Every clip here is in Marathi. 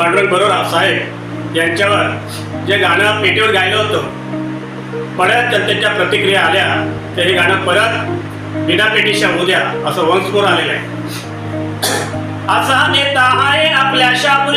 पांडुरंग बरोबर साहेब यांच्यावर जे गाणं पेटीवर गायलं होतं बऱ्याच जनतेच्या प्रतिक्रिया आल्या तर हे गाणं परत बिना पेटीच्या उद्या असं वंशपूर आलेलं आहे. असा नेता आहे आपल्या शापूर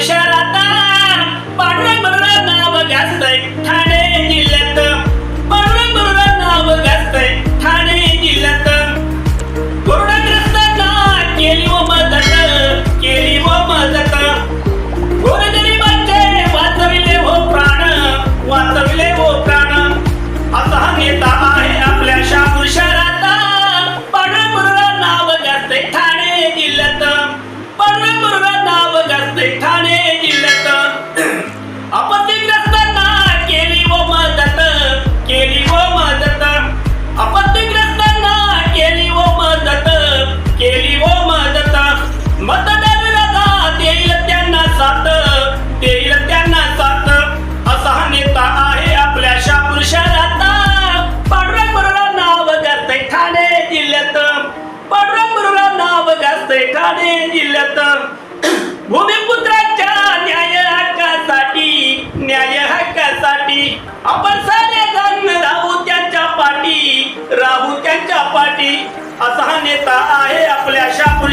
मतदाराला देईल त्यांना साथ देईल त्यांना साथ असा नेता आहे आपल्या शापूर शहरात नाव गाजते ठाणे जिल्ह्यात नाव गाजते ठाणे जिल्ह्यात भूमिपुत्राच्या न्याय हक्कासाठी न्याय हक्कासाठी आपण सारे जण राहू त्यांच्या पाठी राहू त्यांच्या पाठी असा हा नेता आहे आपल्या शापूर